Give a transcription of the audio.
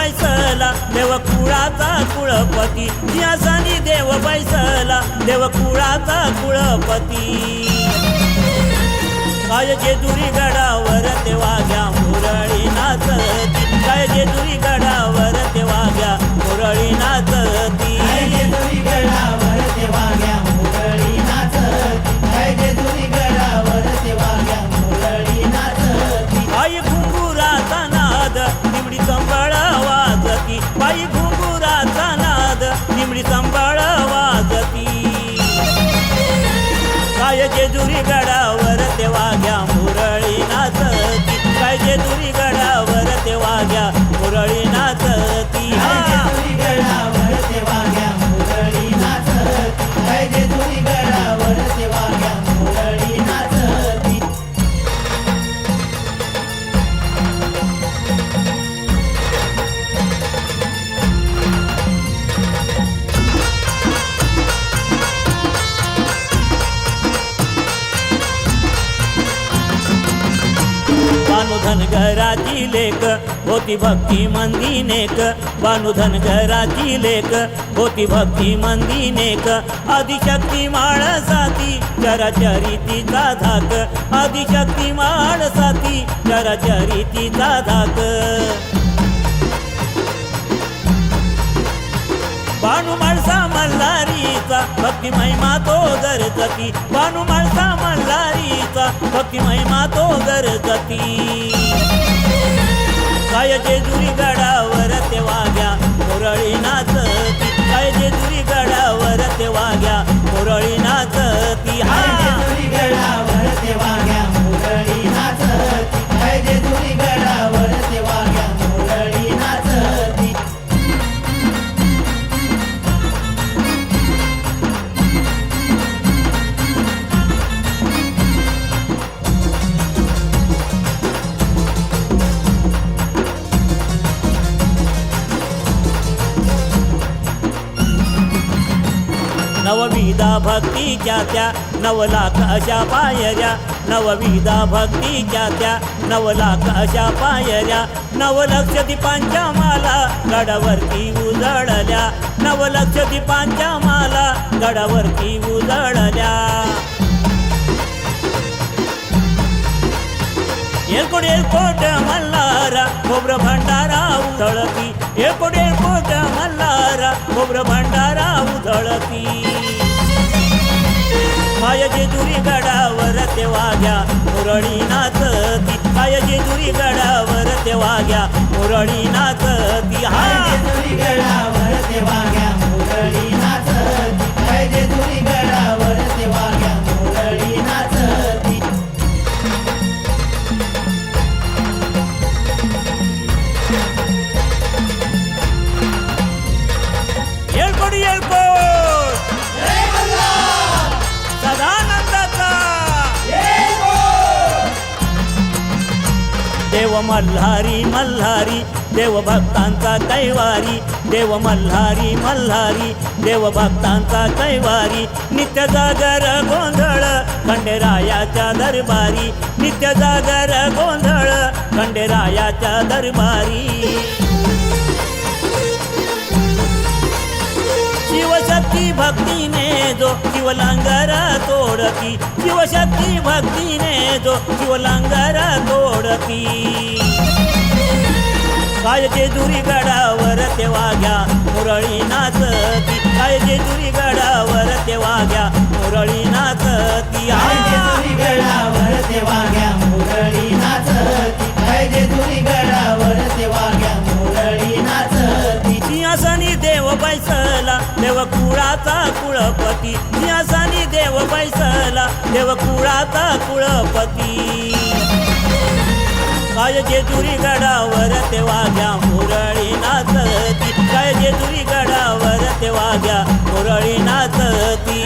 बैसला. देव कुळाचा कुळपती. सिंहासनी देव बैसला. देव कुळाचा कुळपती. काय जे दुरी गडावर तेव्हा घ्या मुरळी नाचती. काय जे दुरी गडावर तेव्हा वाजती बाई घुंगुराचा नाद निमडी सांभाळ वाजती. काय जेजुरी गडावर तेव्हा घ्या मुरळी नाचती. काय जेजुरी गडावर तेव्हा घ्या मुरळी धनगराची लेख होती भक्ती मंदी नेक. बानुधन घराची लेख होती भक्ती मंदी नेक. आदिशक्ती माळसाती साती चराचरी धाक. आदिशक्ती माळसाती साती चराचरी धाक. बाणू माळसा मल्हारीचा भक्ती महिमा तो गरजती. बाणू माळसा मल्हारीचा भक्ती महिमा तो गरजती. काय जेजुरी गडावर तेव्हा नवविधा भक्तीच्या त्या नवलाख अशा पायऱ्या. नवविधा भक्तीच्या त्या नवलाख अशा पायऱ्या. नवलक्ष दीपांच्या माला गडावरती उजळल्या. नवलक्ष दीपांच्या माला गडावरती उजळल्या. एकोड एकोट मल्हारा खोबर भंडारा उधळती. एकोड एकोट मल्हारा खोबर भंडारा उधळती माय जेजुरी गडावर ते वाघ्या मुरळी नाचती माय जेजुरी गडावर ते वाघ्या मुरळी नाचती हा मुरळी देव मल्हारी मल्हारी देव भक्तांचा कैवारी देव मल्हारी मल्हारी देव भक्तांचा कैवारी नित्य जागर गोंधळ खंडेरायाच्या दरबारी नित्य जागर गोंधळ खंडेरायाच्या दरबारी. शिवशक्ती भक्तीने जो शिवलांगर तोडती शिवशक्ती भक्तीने जो शिवलांगर तोडती काय जेजुरी गडावर ते. वाघ्या मुरळी नाचती काय जेजुरी गडावर ते. वाघ्या मुरळी नाचती हा. सिंहासनी देव बैसला देव कुळाचा कुळपती. सिंहासनी देव बैसला देव कुळाचा कुळपती. काय जेजुरी गडावर ते वाघ्या मुरळी नाचती काय जेजुरी गडावर ते वाघ्या मुरळी नाचती